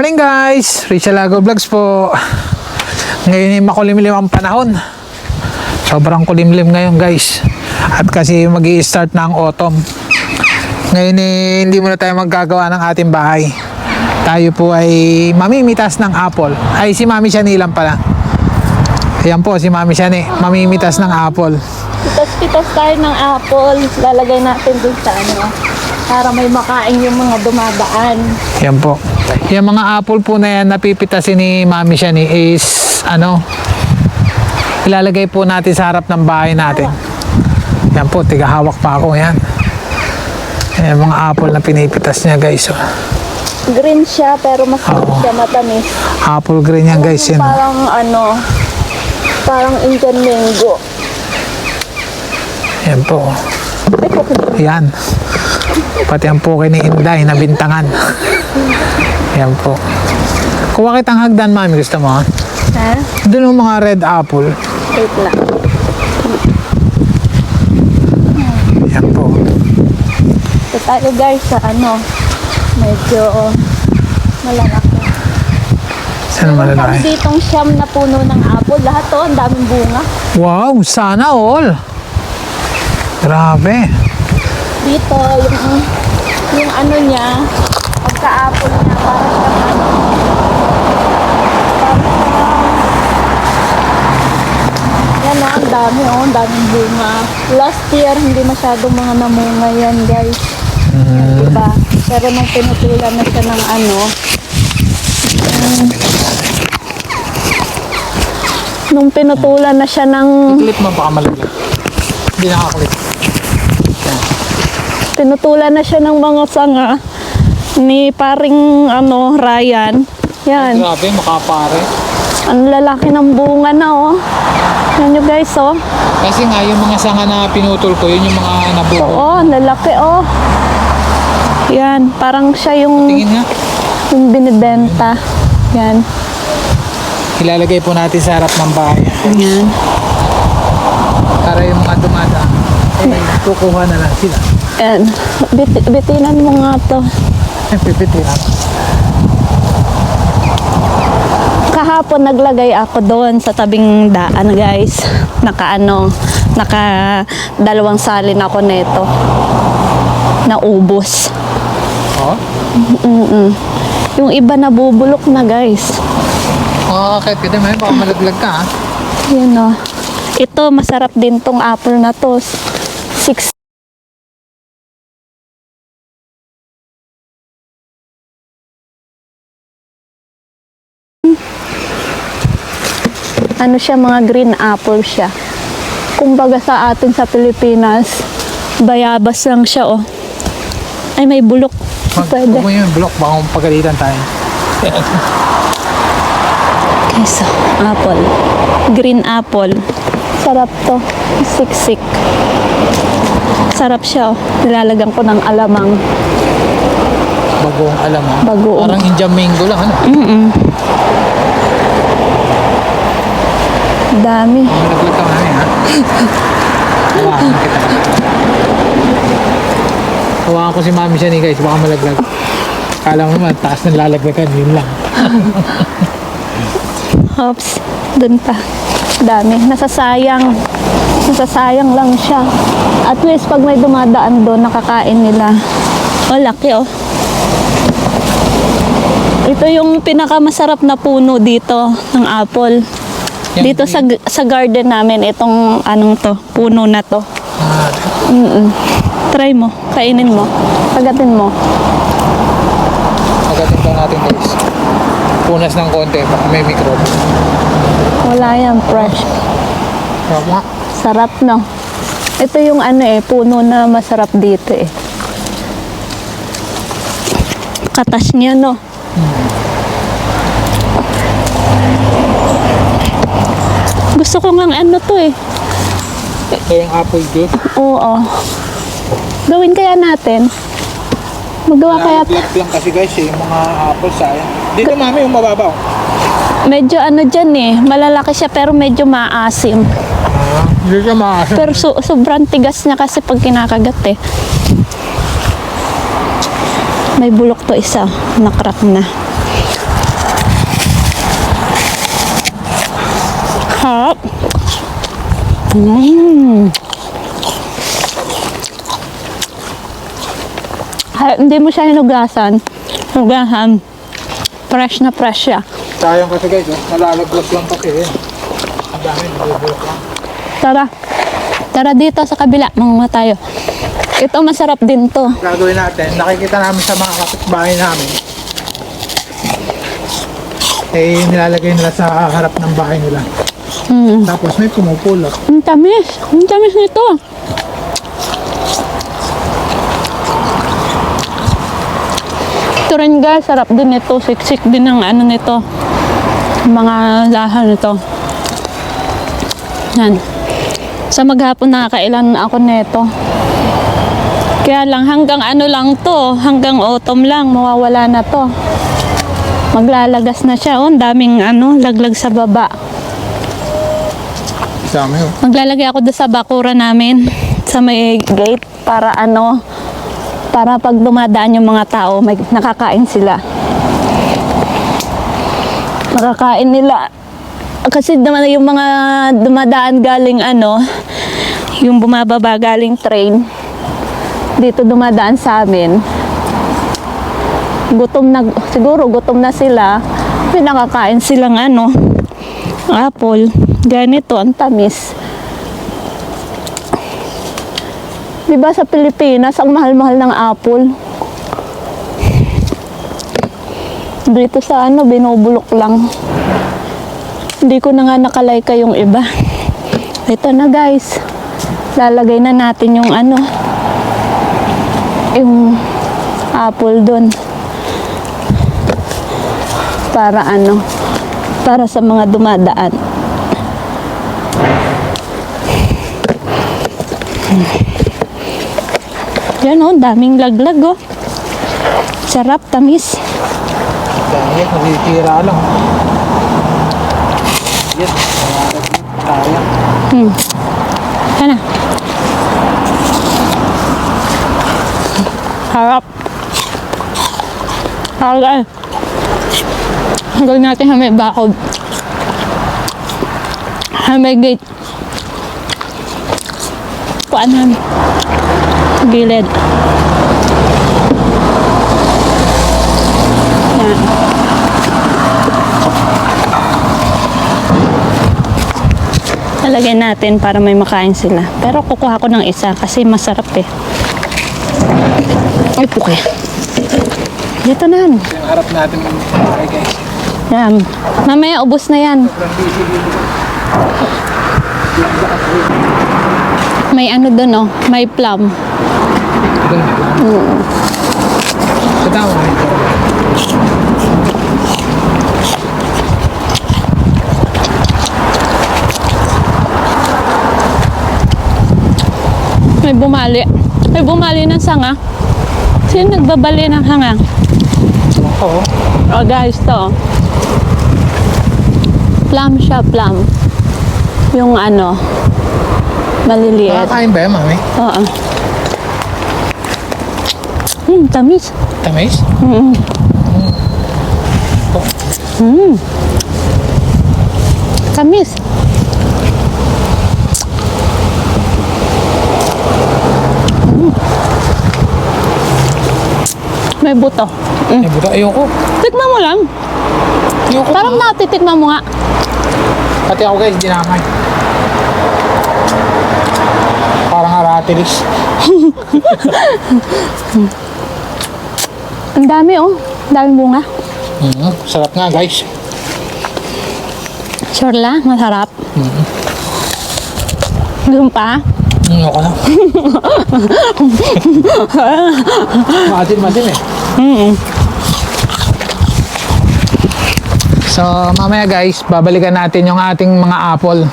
morning guys! Richard Lago Vlogs po. Ngayon ay makulimlim ang panahon. Sobrang kulimlim ngayon guys. At kasi mag start na ang autumn. Ngayon eh, hindi muna tayo maggagawa ng ating bahay. Tayo po ay mamimitas ng apple. Ay si Mami Shani lang pala. Ayan po si Mami Shani. Mamimitas ng apple. Pitas-pitas tayo ng apple. Lalagay natin dun sa ano. Para may makain yung mga dumadaan. Yan po. Yung mga apple po na yan, napipitasin ni Mami Shani is, ano, ilalagay po natin sa harap ng bahay natin. Yan po, tiga hawak pa ako yan. Yan mga apple na pinipitas niya guys. Oh. Green siya pero mas Oo. siya matamis. Apple green yan guys. Yan. Parang ano, parang Indian mango. Yan po. Ay, kukul- Yan. Pati ang puki ni Inday na bintangan. Yan po. Kuha kitang hagdan, mami. Gusto mo? Ha? Doon yung mga red apple. Wait lang. Yan po. Ito tayo guys sa ano, medyo malalaki. Saan Meron malalaki? kami ditong siyam na puno ng apple. Lahat to, ang daming bunga. Wow, sana all. Grabe. Dito, yung, yung ano niya, pagka-apple niya, para siyang ano, yan o, ang dami o, ang daming bunga. Last year, hindi masyadong mga namunga yan, guys. Yan, diba? Pero nung pinutulan na siya ng ano, mm, nung pinutulan na siya ng Clip mo baka malaglag. Hindi nakaklip. tinutulan na siya ng mga sanga ni paring ano Ryan. Yan, Grabe, makapare. ang lalaki ng bunga na oh. Yan nyo guys oh. Kasi nga, yung mga sanga na pinutol ko, yun yung mga nabuo. Oo, ang lalaki oh. Yan, parang siya yung, Tingin nga. yung binibenta. Yan. Ilalagay po natin sa harap ng bahay. Yan. Para yung mga dumadaan. Eh, kukuha na lang sila. Yan. Bit bitinan mo nga to. Pipitiran. Kahapon naglagay ako doon sa tabing daan guys. Naka ano, naka dalawang salin ako nito. Naubos. Oh? Mm-mm. Yung iba nabubulok na guys. Oh, kahit kita may baka malaglag ka. Yan o. Ito, masarap din tong apple na to. Six. Ano siya, mga green apple siya. Kumbaga sa atin sa Pilipinas, bayabas lang siya oh. Ay, may bulok. Mag, Pwede. Mo yung block, baka pagalitan tayo. Okay, so, apple. Green apple. Sarap to. Siksik. Sarap siya, oh. Nilalagyan ko ng alamang. Bagoong alam ha. Bagoong. Parang Indian mango lang ano. Mm-mm. Dami. Ka namin ha. Hawakan kita. Hawakan ko si mami siya ni guys, baka malaglag. Kala mo naman, taas ng lalaglagan, yun lang. Hops. Dun pa. Dami. Nasasayang. Nasasayang lang siya. At least pag may dumadaan doon, nakakain nila. Oh, laki oh. Ito yung pinakamasarap na puno dito ng apple. Yan, Dito sa sa garden namin itong anong to, puno na to. Ah, Mm. Try mo, kainin mo. Pagatin mo. Pagdating daw natin guys. Punas ng konti, baka may microbe. Wala yan, fresh. Tama. Sarap no. Ito yung ano eh, puno na masarap dito eh. Katas niya no. Gusto ko ngang ano to eh. Ito yung apple juice. Oo. Gawin kaya natin. Magawa kaya Lalaglag lang kasi guys eh, yung mga apple sayang. Dito mami yung mababaw. medyo ano dyan eh. Malalaki siya pero medyo maasim. Hindi siya maasim. Pero so, sobrang tigas niya kasi pag kinakagat eh. May bulok to isa. Nakrack na. Mm. Ay, hindi mo siya hinugasan. Hinugasan. Fresh na fresh siya. Sayang kasi guys, oh. malalagos lang kasi eh. Ang dami, nabubulok lang. Tara. Tara dito sa kabila. Mga tayo. Ito masarap din to. Gagawin natin, nakikita namin sa mga kapitbahay namin. Eh, nilalagay nila sa harap ng bahay nila. Mm. Tapos may pumupulot. Ang tamis. Ang tamis nito. Ito rin guys, sarap din ito. Siksik din ang ano nito. Mga lahan nito. Yan. Sa maghapon nakakailan ako nito. Kaya lang hanggang ano lang to, hanggang autumn lang, mawawala na to. Maglalagas na siya. Oh, daming ano, laglag sa baba. Dami oh. Maglalagay ako doon sa bakura namin sa may gate para ano para pag dumadaan yung mga tao may nakakain sila. Nakakain nila kasi naman yung mga dumadaan galing ano yung bumababa galing train dito dumadaan sa amin gutom na siguro gutom na sila may nakakain silang ano apple. Ganito ang tamis. Di ba sa Pilipinas ang mahal-mahal ng apple? Dito sa ano binubulok lang. Hindi ko na nga nakalayka yung iba. Ito na guys. Lalagay na natin yung ano yung apple doon para ano para sa mga dumadaan yan oh daming laglag oh sarap tamis Dami, nasitira lang. Yes, sayang. hmm. Yan na harap harap Gawin natin sa may bakod. Sa may gate. Kuanan. Gilid. Yan. Natin para may makain sila. Pero kukuha ko ng isa kasi masarap eh. Ay, puke. Dito na. Yung harap natin ng bahay guys. Yan. Mamaya, ubos na yan. May ano doon, oh. May plum. Ito. May bumali. May bumali ng sanga. Sino nagbabali ng hanga? Oo. Oh, guys, to. Plum siya, plum. Yung ano, maliliit. Makakain ba yan, mami? Oo. Hmm, tamis. Tamis? Mm. Mm. Tamis. Mm. May buto. Mm. Eh, buta, ayoko. Tikman mo lang. Ayoko. Parang natitikman mo nga. Pati ako guys, dinamay. Parang aratilis. Ang dami oh. Ang daming bunga. Mm, sarap nga guys. Sure lang, masarap. Gusto mo pa? Mm, ako na. Maasin-masin eh. Mm So, mamaya guys, babalikan natin yung ating mga apple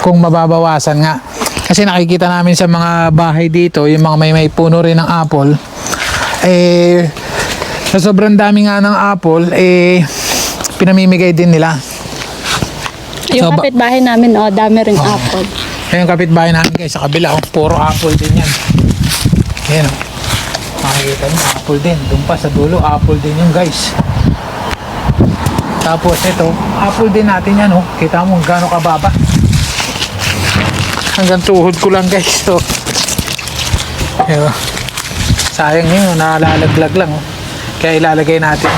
kung mababawasan nga. Kasi nakikita namin sa mga bahay dito, yung mga may may puno rin ng apple, eh, sa sobrang dami nga ng apple, eh, pinamimigay din nila. Yung So, ba- kapitbahay namin, oh, dami ring apple. Yung kapitbahay namin guys, sa kabila, oh, puro apple din yan. Ayan oh. Makikita nyo, apple din. Doon pa sa dulo, apple din yung guys. Tapos ito, apple din natin yan oh. Kita mo gaano kababa. hanggang tuhod ko lang guys. So, yun. Sayang yun, nalalaglag lang. Oh. Kaya ilalagay natin.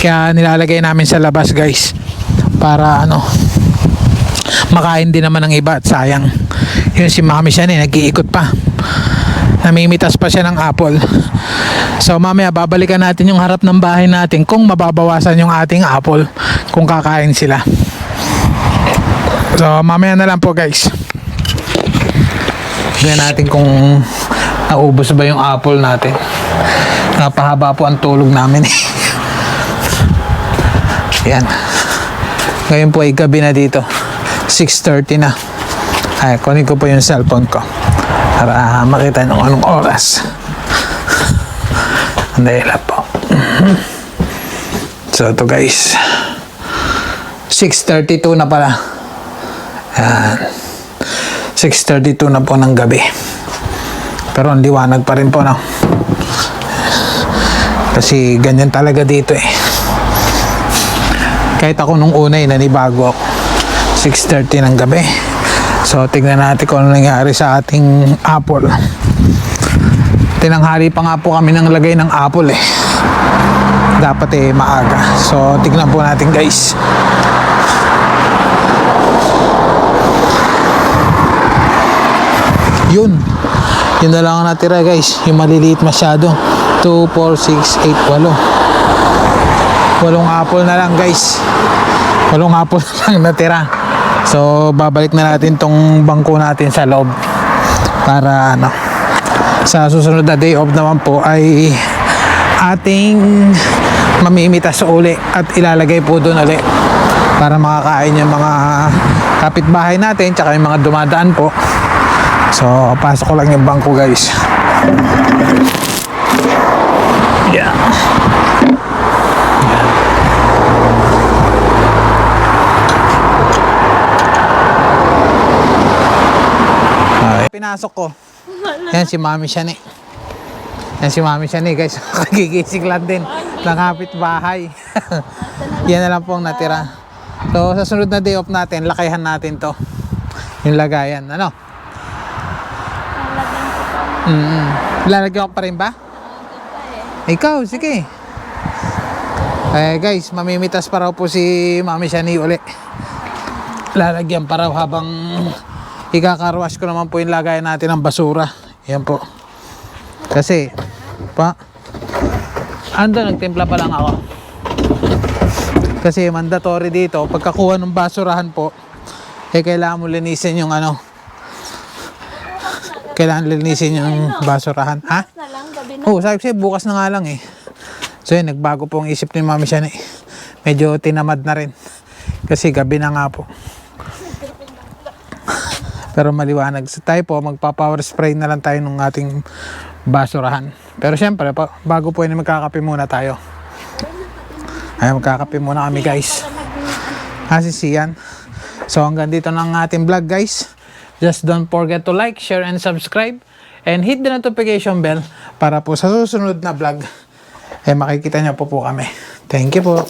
Kaya nilalagay namin sa labas guys. Para ano, makain din naman ng iba at sayang. Yun si mami siya eh, nag-iikot pa. Namimitas pa siya ng apple. So mamaya babalikan natin yung harap ng bahay natin kung mababawasan yung ating apple kung kakain sila. So mamaya na lang po guys. Tingnan natin kung naubos ba yung apple natin. Napahaba po ang tulog namin eh. Yan. Ngayon po ay gabi na dito. 6.30 na. Ay, kunin ko po yung cellphone ko. Para makita nyo kung anong oras. Andali lang po. So, ito guys. 6.32 na pala. Yan. 6.32 na po ng gabi. Pero ang liwanag pa rin po, no? Kasi ganyan talaga dito eh. Kahit ako nung una eh, nanibago ako. 6.30 ng gabi. So, tignan natin kung ano nangyari sa ating apple. Tinanghali pa nga po kami ng lagay ng apple eh. Dapat eh maaga. So, tignan po natin guys. Yun. Yun na lang ang natira guys. Yung maliliit masyado. 2, 4, 6, 8, 8. Walong apple na lang guys. Walong apple na lang natira. So, babalik na natin tong bangko natin sa loob. Para ano, sa susunod na day off naman po ay ating mamimitas uli at ilalagay po doon uli para makakain yung mga kapitbahay natin tsaka yung mga dumadaan po. So, pasok ko lang yung bangko guys. Yeah. Pinasok ko. Yan si Mami Shani. Yan si Mami Shani guys. Kagigising lang din. Langapit bahay. Yan na lang po ang natira. So sa sunod na day off natin, lakayan natin to. Yung lagayan. Ano? Mm Lalagyan ko pa rin ba? Ikaw, sige. Eh guys, mamimitas pa raw po si Mami Shani uli. Lalagyan pa raw habang ikakarwash ko naman po yung lagayan natin ng basura. Yan po. Kasi, pa, ando, nagtimpla pa lang ako. Kasi mandatory dito, pagkakuha ng basurahan po, eh kailangan mo linisin yung ano, kailangan linisin yung basurahan. Ha? Oo, oh, sabi ko bukas na nga lang eh. So yun, nagbago po ang isip ni Mami siya eh. Medyo tinamad na rin. Kasi gabi na nga po. Pero maliwanag. So tayo po, magpa-power spray na lang tayo ng ating basurahan. Pero syempre, bago po yun, magkakape muna tayo. Ay, magkakape muna kami guys. Kasi siyan. So hanggang dito na ang ating vlog guys. Just don't forget to like, share, and subscribe. And hit the notification bell para po sa susunod na vlog, eh makikita niyo po po kami. Thank you po.